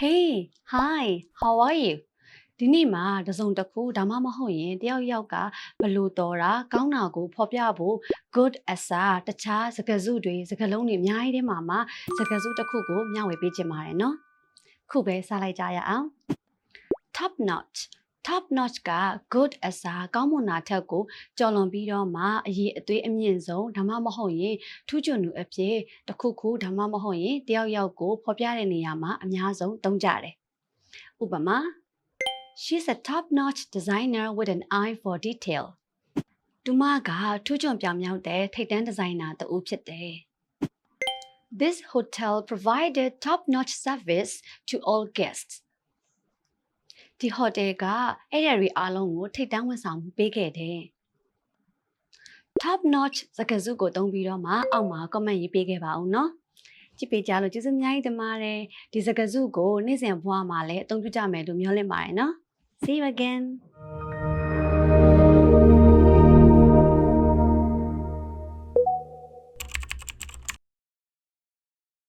Hey, hi, how are you? ဒီနေ့မှာတစ်စုံတစ်ခုဒါမှမဟုတ်ရင်တယောက်ယောက်ကဘလို့တော်တာကောင်းတာကိုဖော်ပြဖို့ good အစားတခြားစကားစုတွေစကားလုံးတွေအများကြီးထဲမှာမှာစကားစုတစ်ခုကိုမျှဝေပေးချင်ပါတယ်နော်ခုပဲစလိုက်ကြရအောင် top notch top notch က good အစားကောင်းမွန်တာထက်ကိုကြော်လွန်ပြီးတော့မှအရေးအသွေးအမြင့်ဆုံးဒါမှမဟုတ်ရင်ထူးချွန်သူအဖြစ်တစ်ခုခုဒါမှမဟုတ်ရင်တယောက်ယောက်ကိုဖော်ပြတဲ့နေရာမှာအများဆုံးသုံးကြတယ်ဥပမာ She's a top-notch designer with an eye for detail. သူမကထူးချွန်ပြောင်မြောက်တဲ့ထိပ်တန်းဒီဇိုင်နာတဦးဖြစ်တယ်။ This hotel provided top-notch service to all guests. ဒီ hotel ကအဲ့ဒီတွေအားလုံးကိုထိပ်တန်းဝန်ဆောင်မှုပေးခဲ့တယ်။ top-notch စကားစုကိုသုံးပြီးတော့မှအောက်မှာ comment ရေးပေးခဲ့ပါဦးနော်။ကြည့်ပေးကြလို့ကျေးဇူးအများကြီးတင်ပါတယ်။ဒီစကားစုကိုနေ့စဉ်ဘဝမှာလည်းအသုံးပြုကြမယ်လို့မျှော်လင့်ပါတယ်နော်။ See you again.